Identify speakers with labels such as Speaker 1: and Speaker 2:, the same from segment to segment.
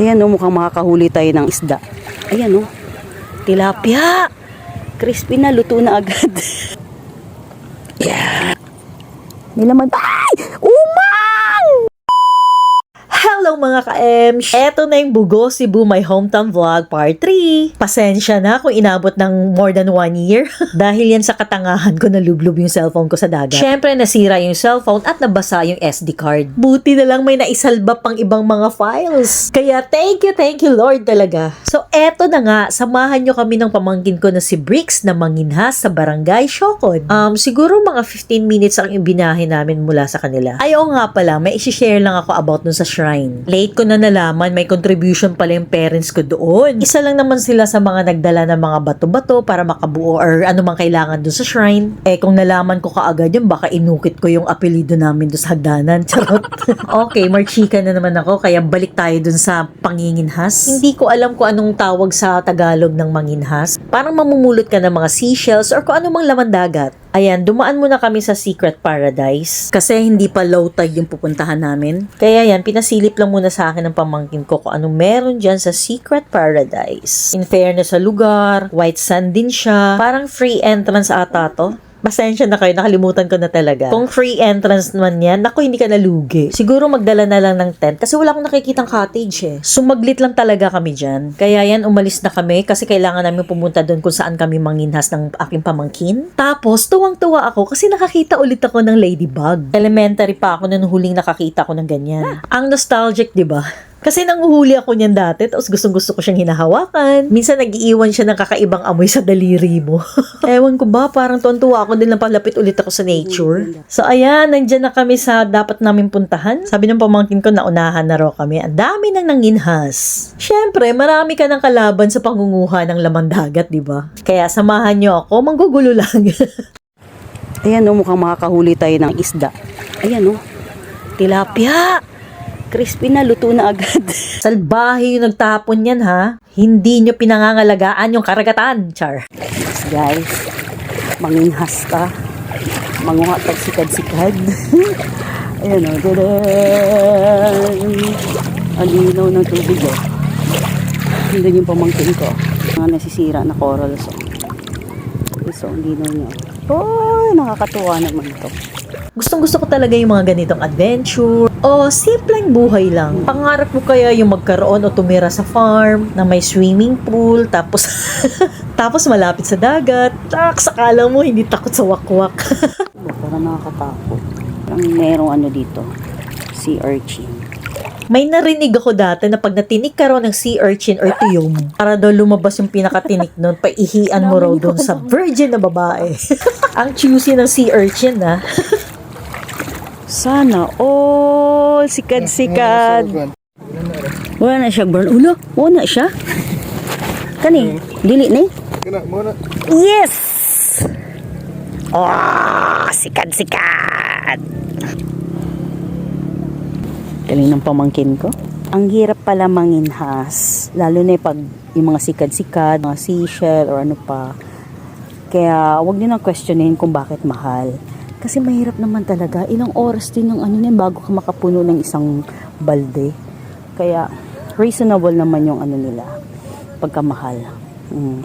Speaker 1: Ayan o, mukhang makakahuli tayo ng isda. Ayan o, tilapia. Crispy na, luto na agad. yeah. Nilaman. Ay! Umang!
Speaker 2: Hello mga ka-Ems! Eto na yung Bugo Cebu My Hometown Vlog Part 3. Pasensya na kung inabot ng more than one year. Dahil yan sa katangahan ko nalublob yung cellphone ko sa dagat. Siyempre nasira yung cellphone at nabasa yung SD card. Buti na lang may naisalba pang ibang mga files. Kaya thank you, thank you Lord talaga. So eto na nga, samahan nyo kami ng pamangkin ko na si Bricks na manginhas sa barangay Shokon. Um, siguro mga 15 minutes ang ibinahe namin mula sa kanila. Ayaw nga pala, may isi-share lang ako about dun sa shrine. Late ko na nalaman, may contribution pala yung parents ko doon. Isa lang naman sila sa mga nagdala ng mga bato-bato para makabuo or ano mang kailangan dun sa shrine. Eh kung nalaman ko kaagad yun, baka inukit ko yung apelido namin dun sa hagdanan. Charot. okay, marchika na naman ako, kaya balik tayo dun sa panginginhas. Hindi ko alam kung anong tawag sa Tagalog ng manginhas. Parang mamumulot ka ng mga seashells or kung ano mang laman dagat. Ayan, dumaan muna kami sa Secret Paradise kasi hindi pa low tide yung pupuntahan namin. Kaya yan, pinasilip lang muna sa akin ng pamangkin ko kung anong meron dyan sa Secret Paradise. In fairness sa lugar, white sand din siya. Parang free entrance ata to. Pasensya na kayo, nakalimutan ko na talaga. Kung free entrance naman yan, naku, hindi ka nalugi. Siguro magdala na lang ng tent kasi wala akong nakikitang cottage eh. Sumaglit lang talaga kami dyan. Kaya yan, umalis na kami kasi kailangan namin pumunta doon kung saan kami manginhas ng aking pamangkin. Tapos, tuwang-tuwa ako kasi nakakita ulit ako ng ladybug. Elementary pa ako nung huling nakakita ko ng ganyan. Ang nostalgic, di ba? Kasi nanguhuli ako niyan dati, tapos gustong gusto ko siyang hinahawakan. Minsan nagiiwan siya ng kakaibang amoy sa daliri mo. Ewan ko ba, parang tuwan-tuwa ako din lang palapit ulit ako sa nature. So ayan, nandyan na kami sa dapat namin puntahan. Sabi ng pamangkin ko, naunahan na raw kami. Ang dami nang nanginhas. Siyempre, marami ka ng kalaban sa pangunguha ng laman dagat, di ba? Kaya samahan niyo ako, manggugulo lang.
Speaker 1: Ayan o, mukhang makakahuli tayo ng isda. Ayan o, tilapia. Crispy na, luto na agad.
Speaker 2: Salbahe yung nagtapon yan ha. Hindi nyo pinangangalagaan yung karagatan, Char.
Speaker 1: Guys. Manginghas ka. Manguha tag sikad-sikad. Ayan o. Dadan! Ang linaw ng tubig o. Hindi yung pamangkin ko. Mga nasisira na corals o. So, ang linaw niya. Oh, nakakatuwa naman to.
Speaker 2: Gustong gusto ko talaga yung mga ganitong adventure o simpleng buhay lang. Pangarap mo kaya yung magkaroon o tumira sa farm na may swimming pool tapos tapos malapit sa dagat. Tak, sakala mo hindi takot sa wakwak.
Speaker 1: Oh, parang nakakatakot. Ang merong ano dito. Sea urchin.
Speaker 2: may narinig ako dati na pag natinig ka raw ng sea urchin or tuyong, para daw lumabas yung pinakatinik nun, paihian mo raw doon sa virgin na babae. Ang juicy ng sea urchin ah.
Speaker 1: Sana all sikad-sikad. Wala na siya burn. Ulo, wala na siya. Kani, dili ni.
Speaker 3: Kena mana?
Speaker 1: Yes! Oh, sikad-sikad. Galing ng pamangkin ko. Ang hirap pala manginhas. Lalo na pag yung mga sikad-sikad, mga seashell or ano pa. Kaya wag niyo nang questionin kung bakit mahal. Kasi mahirap naman talaga. Ilang oras din ng ano niyan bago ka makapuno ng isang balde. Kaya reasonable naman yung ano nila pagkamahal. Mm.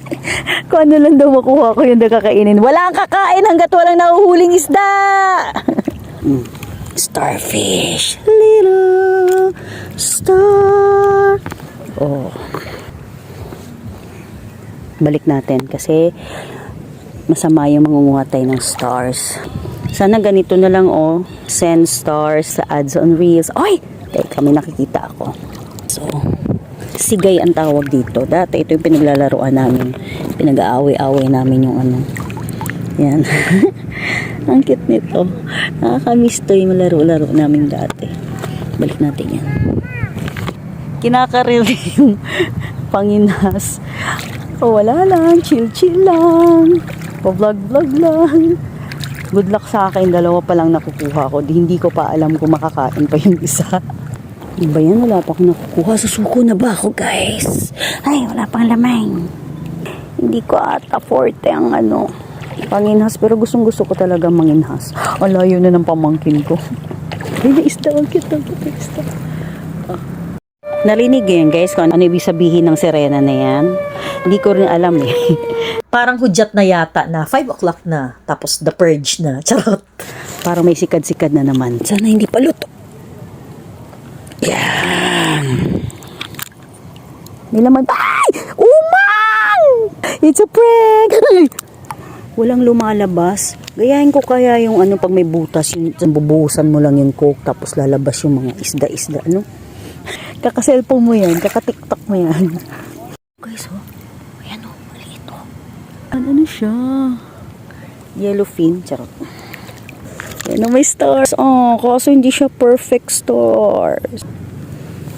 Speaker 1: Kung ano lang daw makuha ko yung nakakainin. Wala kang kakain hanggat walang nahuhuling isda! Mm. Starfish. Little star. Oh. Balik natin kasi masama yung mangunguha ng stars. Sana ganito na lang oh. Send stars sa ads on reels. Ay! Teka, may nakikita ako. So, sigay ang tawag dito. Dati ito yung pinaglalaroan namin. Pinag-aaway-aaway namin yung ano. Yan. ang cute nito. Nakakamiss to yung laro-laro namin dati. Balik natin yan. Kinakaril yung panginas. O wala lang, chill-chill lang. Pa-vlog-vlog lang. Good luck sa akin, dalawa pa lang nakukuha ko. Di, hindi ko pa alam kung makakain pa yung isa. Ano ba yan? Wala pa akong nakukuha. Susuko na ba ako, guys? Ay, wala pang lamang. Hindi ko ata forte ang ano, panginhas. Pero gustong gusto ko talaga manginhas. Ang layo na ng pamangkin ko. Ay, na isda. Ang cute. Ang cute. Isda. Narinig yan guys kung ano ibig sabihin ng sirena na yan. Hindi ko rin alam eh.
Speaker 2: Parang hudyat na yata na 5 o'clock na. Tapos the purge na. Charot.
Speaker 1: Parang may sikad-sikad na naman. Sana hindi paluto. Yan. May laman. Ay! Umang! It's a prank! Walang lumalabas. Gayahin ko kaya yung ano pag may butas, yung bubuhusan mo lang yung coke tapos lalabas yung mga isda-isda, ano? Kaka-cellphone mo yan, kaka-tiktok mo yan. Guys, oh. Ayan oh, maliit oh. Ano na siya? Yellowfin, charot. Yan may stars. Oh, kaso hindi siya perfect stars.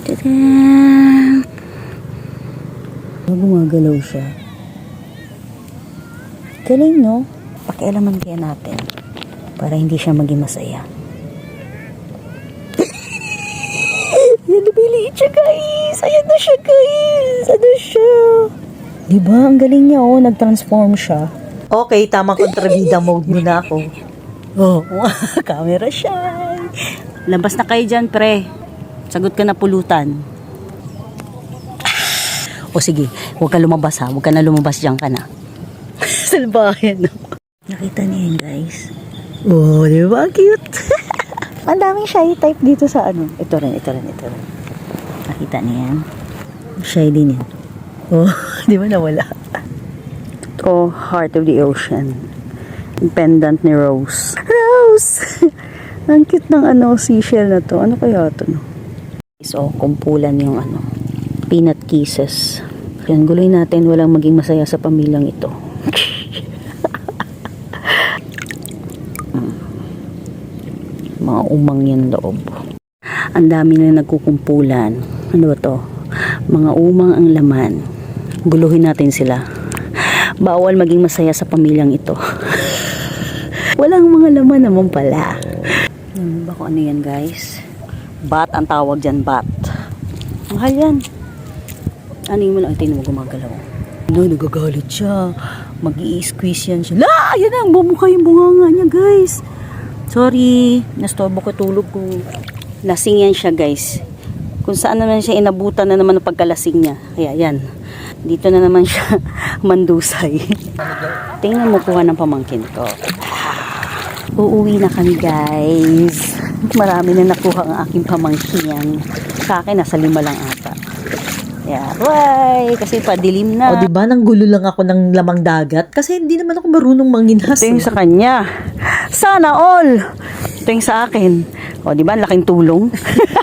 Speaker 1: Tadaan! Oh, gumagalaw siya. Galing, no? Pakialaman kaya natin para hindi siya maging masaya. Yan, lumiliit siya, guys! Ayan na siya, guys! Ano siya? Diba? Ang galing niya, oh. Nag-transform siya.
Speaker 2: Okay, tamang kontrabida mode muna ako.
Speaker 1: Oh, camera shy. Labas na kayo dyan, pre. Sagot ka na pulutan. O sige, huwag ka lumabas ha. Huwag ka na lumabas dyan ka na. Salbahin. Nakita niyo yun, guys. Oh, di ba? Cute. Ang daming shy type dito sa ano. Ito rin, ito rin, ito rin. Nakita niyo yan? Shy din yan. Oh, di ba nawala? Oh, Heart of the Ocean. Pendant ni Rose. Rose! Ang cute ng ano, seashell na to. Ano kaya to, no? So, kumpulan yung ano, peanut kisses. Yan, guloy natin, walang maging masaya sa pamilyang ito. Mga umang yan loob. Ang dami na nagkukumpulan. Ano ba to? Mga umang ang laman. Guluhin natin sila. Bawal maging masaya sa pamilyang ito. Walang mga laman naman pala. Ano ba kung ano yan guys? Bat ang tawag dyan, bat. Mahal yan. Ano yung lang, tingnan mo gumagalaw. No, nagagalit siya. mag squeeze yan siya. La! Yan ang bumukha yung bunganga niya guys. Sorry, nastorbo ko tulog ko. Lasing yan siya guys. Kung saan naman siya inabutan na naman ng pagkalasing niya. Kaya yan. Dito na naman siya mandusay. Tingnan mo kuha ng pamangkin ko. Uuwi na kami guys. Marami na nakuha ang aking pamangkin. Sa akin, nasa lima lang ata. Yeah, right. Kasi padilim na.
Speaker 2: O, di ba nang gulo lang ako ng lamang dagat? Kasi hindi naman ako marunong manginas.
Speaker 1: Ito yung
Speaker 2: eh.
Speaker 1: sa kanya. Sana all. Ito yung sa akin. O, di ba? Ang laking tulong.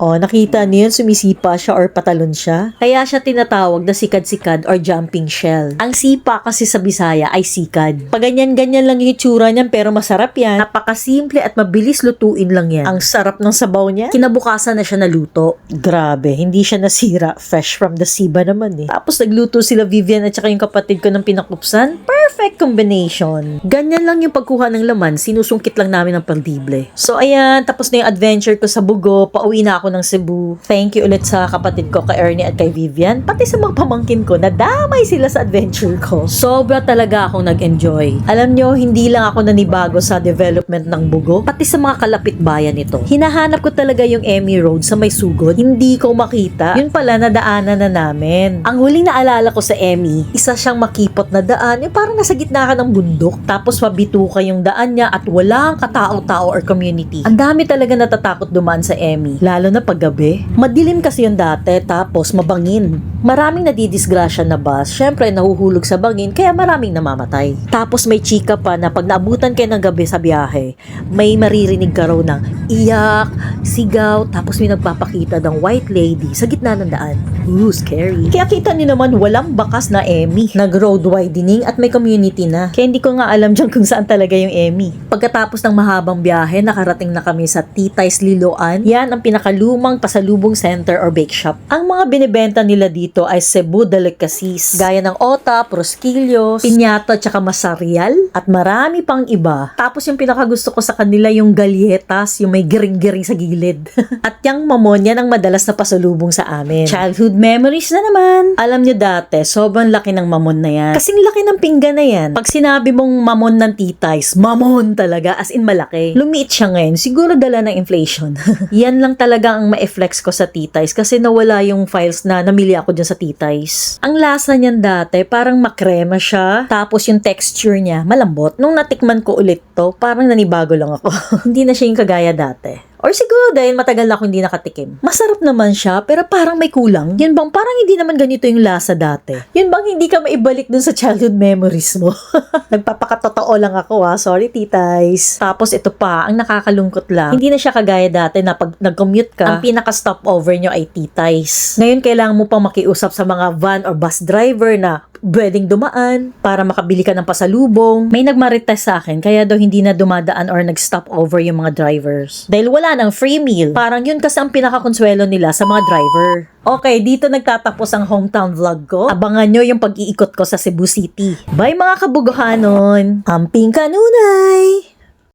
Speaker 2: O, nakita niyo yun, sumisipa siya or patalon siya. Kaya siya tinatawag na sikad-sikad or jumping shell. Ang sipa kasi sa Bisaya ay sikad. Pag ganyan-ganyan lang yung itsura niyan pero masarap yan. Napakasimple at mabilis lutuin lang yan. Ang sarap ng sabaw niya. Kinabukasan na siya naluto. Grabe, hindi siya nasira. Fresh from the sea naman eh. Tapos nagluto sila Vivian at saka yung kapatid ko ng pinakupsan. Perfect combination. Ganyan lang yung pagkuha ng laman. Sinusungkit lang namin ng pandible. So ayan, tapos na yung adventure ko sa Bugo. Pauwi na ako ng Cebu. Thank you ulit sa kapatid ko, kay Ernie at kay Vivian. Pati sa mga pamangkin ko, nadamay sila sa adventure ko. Sobra talaga akong nag-enjoy. Alam nyo, hindi lang ako nanibago sa development ng Bugo, pati sa mga kalapit bayan nito. Hinahanap ko talaga yung Emmy Road sa may sugod. Hindi ko makita. Yun pala, nadaanan na namin. Ang huling naalala ko sa Emmy, isa siyang makipot na daan. Yung parang nasa gitna ka ng bundok, tapos mabituka yung daan niya at walang katao-tao or community. Ang dami talaga natatakot dumaan sa Emmy, lalo na paggabi. Madilim kasi yung dati, tapos mabangin. Maraming nadidisgrasya na bus, syempre nahuhulog sa bangin, kaya maraming namamatay. Tapos may chika pa na pag naabutan kayo ng gabi sa biyahe, may maririnig ka raw ng iyak, sigaw, tapos may nagpapakita ng white lady sa gitna ng daan. Ooh, scary. Kaya kita niyo naman walang bakas na Emmy. Nag-road widening at may community na. Kaya hindi ko nga alam dyan kung saan talaga yung Emmy. Pagkatapos ng mahabang biyahe, nakarating na kami sa Titay's Liloan. Yan ang pinakalumang pasalubong center or bake shop. Ang mga binibenta nila dito dito ay Cebu delicacies. Gaya ng ota, prosquillos, piñata, tsaka masarial, at marami pang iba. Tapos yung pinakagusto ko sa kanila yung galyetas, yung may giring-giring sa gilid. at yung mamon, yan ang madalas na pasalubong sa amin. Childhood memories na naman. Alam nyo dati, sobrang laki ng mamon na yan. Kasing laki ng pinggan na yan. Pag sinabi mong mamon ng titays, mamon talaga, as in malaki. Lumiit siya ngayon, siguro dala ng inflation. yan lang talaga ang ma-flex ko sa titays kasi nawala yung files na namili ako dyan sa titays. Ang lasa niyan dati, parang makrema siya. Tapos yung texture niya, malambot. Nung natikman ko ulit to, parang nanibago lang ako. Hindi na siya yung kagaya dati. Or siguro dahil matagal na ako hindi nakatikim. Masarap naman siya, pero parang may kulang. Yun bang parang hindi naman ganito yung lasa dati. Yun bang hindi ka maibalik dun sa childhood memories mo? Nagpapakatotoo lang ako ha. Sorry, titays. Tapos ito pa, ang nakakalungkot lang. Hindi na siya kagaya dati na pag nag-commute ka, ang pinaka-stopover nyo ay titays. Ngayon, kailangan mo pang makiusap sa mga van or bus driver na pwedeng dumaan para makabili ka ng pasalubong. May nagmarites sa akin kaya daw hindi na dumadaan or nag-stop over yung mga drivers. Dahil wala nang free meal. Parang yun kasi ang pinakakonsuelo nila sa mga driver. Okay, dito nagtatapos ang hometown vlog ko. Abangan nyo yung pag-iikot ko sa Cebu City. Bye mga kabugahanon! Amping kanunay!